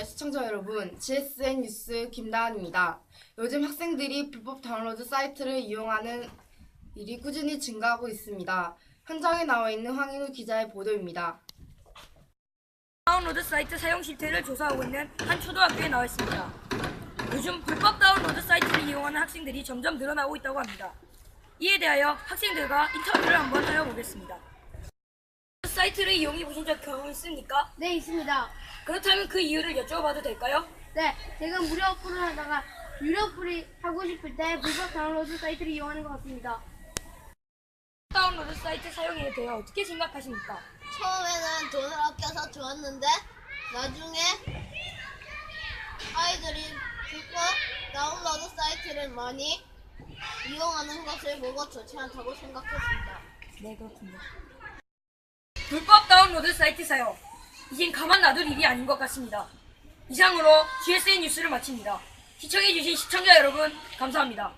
시청자 여러분, GSN 뉴스 김다한입니다. 요즘 학생들이 불법 다운로드 사이트를 이용하는 일이 꾸준히 증가하고 있습니다. 현장에 나와 있는 황인우 기자의 보도입니다. 다운로드 사이트 사용 실태를 조사하고 있는 한 초등학교에 나와 있습니다. 요즘 불법 다운로드 사이트를 이용하는 학생들이 점점 늘어나고 있다고 합니다. 이에 대하여 학생들과 인터뷰를 한번 해보겠습니다. 사이트를 이용해 보신 적 경험 있습니까? 네, 있습니다. 그렇다면 그 이유를 여쭤봐도 될까요? 네, 제가 무료 어플을 하다가 유료 어플이 하고 싶을 때 불법 다운로드 사이트를 이용하는 것 같습니다. 다운로드 사이트 사용에 대해 어떻게 생각하십니까? 처음에는 돈을 아껴서 좋았는데 나중에 아이들이 불법 다운로드 사이트를 많이 이용하는 것을 보고 좋지 않다고 생각했습니다. 네, 그렇군요. 불법 다운로드 사이트 사용. 이젠 가만 놔둘 일이 아닌 것 같습니다. 이상으로 GSN 뉴스를 마칩니다. 시청해주신 시청자 여러분, 감사합니다.